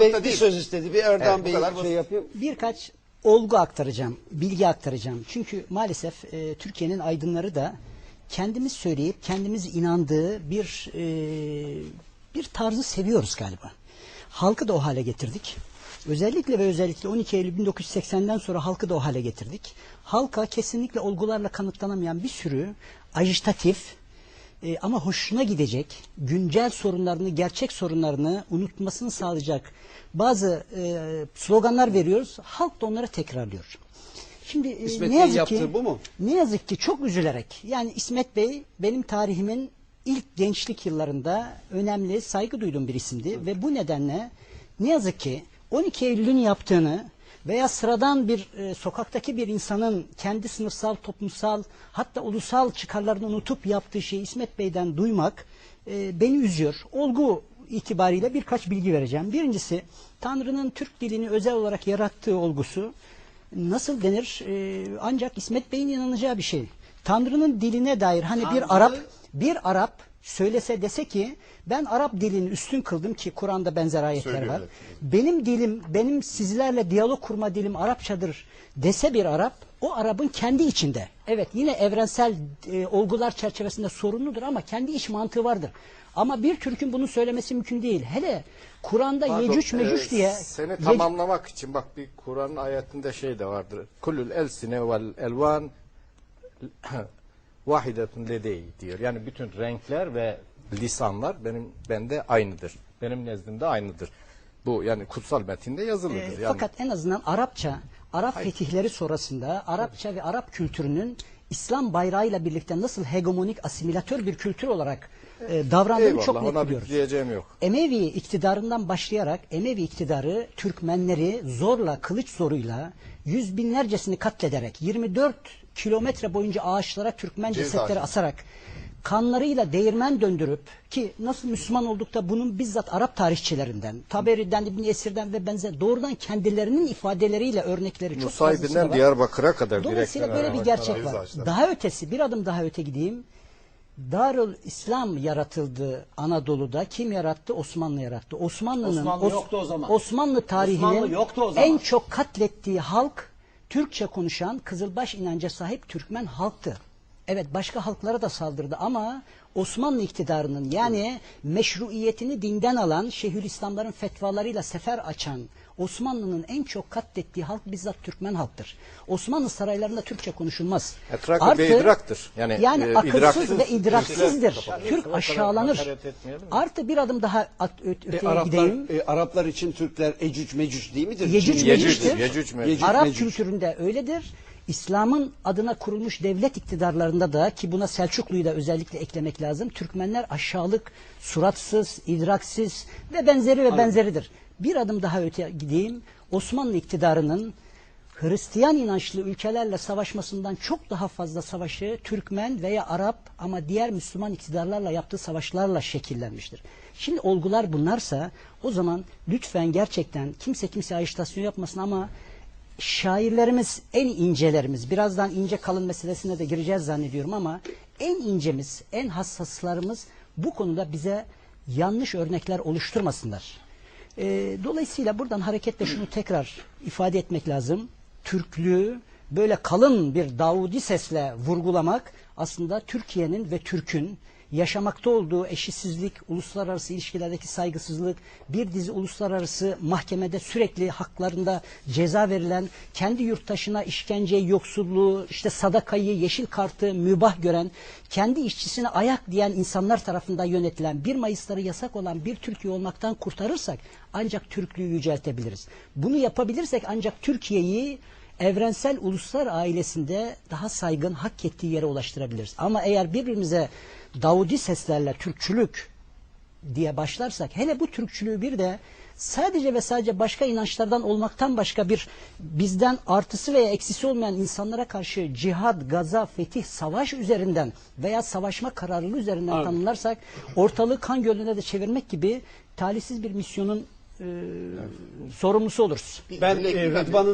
Bey bir değil. söz istedi. Bir Erdoğan Evet, bu Bey kadar şey basit. yapayım. Birkaç olgu aktaracağım, bilgi aktaracağım. Çünkü maalesef e, Türkiye'nin aydınları da kendimiz söyleyip kendimiz inandığı bir e, bir tarzı seviyoruz galiba. Halkı da o hale getirdik. Özellikle ve özellikle 12 Eylül 1980'den sonra halkı da o hale getirdik. Halka kesinlikle olgularla kanıtlanamayan bir sürü ajitatif, e, ama hoşuna gidecek, güncel sorunlarını, gerçek sorunlarını unutmasını sağlayacak bazı e, sloganlar veriyoruz. Halk da onları tekrarlıyor. Şimdi e, İsmet ne yazık ki bu mu? ne yazık ki çok üzülerek yani İsmet Bey benim tarihimin ilk gençlik yıllarında önemli, saygı duyduğum bir isimdi ve bu nedenle ne yazık ki 12 Eylül'ün yaptığını veya sıradan bir e, sokaktaki bir insanın kendi sınıfsal, toplumsal hatta ulusal çıkarlarını unutup yaptığı şeyi İsmet Bey'den duymak e, beni üzüyor. Olgu itibariyle birkaç bilgi vereceğim. Birincisi Tanrı'nın Türk dilini özel olarak yarattığı olgusu nasıl denir? E, ancak İsmet Bey'in inanacağı bir şey. Tanrı'nın diline dair hani Tanrı- bir Arap bir Arap söylese dese ki ben Arap dilini üstün kıldım ki Kur'an'da benzer ayetler Söylüyor, var. evet. Benim dilim, benim sizlerle diyalog kurma dilim Arapçadır dese bir Arap, o Arap'ın kendi içinde. Evet yine evrensel e, olgular çerçevesinde sorunludur ama kendi iç mantığı vardır. Ama bir Türk'ün bunu söylemesi mümkün değil. Hele Kur'an'da Pardon, Yecüc Mecüc e, diye Seni Yec- tamamlamak için bak bir Kur'an ayetinde şey de vardır. Kullul elsine vel elvan vahidetun ledeyi diyor. Yani bütün renkler ve lisanlar benim bende aynıdır. Benim nezdimde aynıdır. Bu yani kutsal metinde yazılıdır. E, yani Fakat en azından Arapça, Arap fetihleri sonrasında Arapça ve Arap kültürünün İslam bayrağıyla birlikte nasıl hegemonik asimilatör bir kültür olarak e, davrandığını eyvallah çok net biliyoruz. diyeceğim yok. Emevi iktidarından başlayarak Emevi iktidarı Türkmenleri zorla, kılıç zoruyla yüz binlercesini katlederek 24 kilometre boyunca ağaçlara Türkmen Ceza cesetleri asarak kanlarıyla değirmen döndürüp ki nasıl Müslüman olduk da bunun bizzat Arap tarihçilerinden, Taberi'den, İbn Esir'den ve benzer doğrudan kendilerinin ifadeleriyle örnekleri çok Nusaybin'den. Diyarbakır'a kadar Dolayısıyla böyle bir gerçek var. Daha ötesi bir adım daha öte gideyim. Darül İslam yaratıldı Anadolu'da. Kim yarattı? Osmanlı yarattı. Osmanlı'nın Osmanlı yoktu o zaman. Osmanlı tarihinin Osmanlı yoktu o zaman. en çok katlettiği halk Türkçe konuşan Kızılbaş inanca sahip Türkmen halktı. Evet başka halklara da saldırdı ama Osmanlı iktidarının yani meşruiyetini dinden alan Şeyhülislamların fetvalarıyla sefer açan Osmanlı'nın en çok katlettiği halk bizzat Türkmen halktır. Osmanlı saraylarında Türkçe konuşulmaz. Etrak ve idraktır. Yani, yani e, akılsız idraksız- ve idraksizdir. Türkler- Türk aşağılanır. Artı bir adım daha at, ö- E, öteye Araplar, gideyim. e, Araplar için Türkler Ecüc Mecüc değil midir? Yecüc Mecüc'tür. Yecüc. Yecüc Arap Mecüc. kültüründe öyledir. İslam'ın adına kurulmuş devlet iktidarlarında da ki buna Selçuklu'yu da özellikle eklemek lazım. Türkmenler aşağılık, suratsız, idraksiz ve benzeri ve benzeridir. Bir adım daha öte gideyim. Osmanlı iktidarının Hristiyan inançlı ülkelerle savaşmasından çok daha fazla savaşı Türkmen veya Arap ama diğer Müslüman iktidarlarla yaptığı savaşlarla şekillenmiştir. Şimdi olgular bunlarsa o zaman lütfen gerçekten kimse kimse ajitasyon yapmasın ama şairlerimiz en incelerimiz birazdan ince kalın meselesine de gireceğiz zannediyorum ama en incemiz en hassaslarımız bu konuda bize yanlış örnekler oluşturmasınlar. Ee, dolayısıyla buradan hareketle şunu tekrar ifade etmek lazım. Türklüğü böyle kalın bir Davudi sesle vurgulamak aslında Türkiye'nin ve Türk'ün yaşamakta olduğu eşitsizlik, uluslararası ilişkilerdeki saygısızlık, bir dizi uluslararası mahkemede sürekli haklarında ceza verilen, kendi yurttaşına işkenceyi, yoksulluğu, işte sadakayı, yeşil kartı mübah gören, kendi işçisine ayak diyen insanlar tarafından yönetilen, 1 Mayısları yasak olan bir Türkiye olmaktan kurtarırsak ancak Türklüğü yüceltebiliriz. Bunu yapabilirsek ancak Türkiye'yi evrensel uluslar ailesinde daha saygın, hak ettiği yere ulaştırabiliriz. Ama eğer birbirimize Davudi seslerle Türkçülük diye başlarsak, hele bu Türkçülüğü bir de sadece ve sadece başka inançlardan olmaktan başka bir bizden artısı veya eksisi olmayan insanlara karşı cihad, gaza, fetih, savaş üzerinden veya savaşma kararlılığı üzerinden Anladım. tanımlarsak ortalığı kan gölüne de çevirmek gibi talihsiz bir misyonun e, sorumlusu oluruz. Ben e, Rıdvan'ın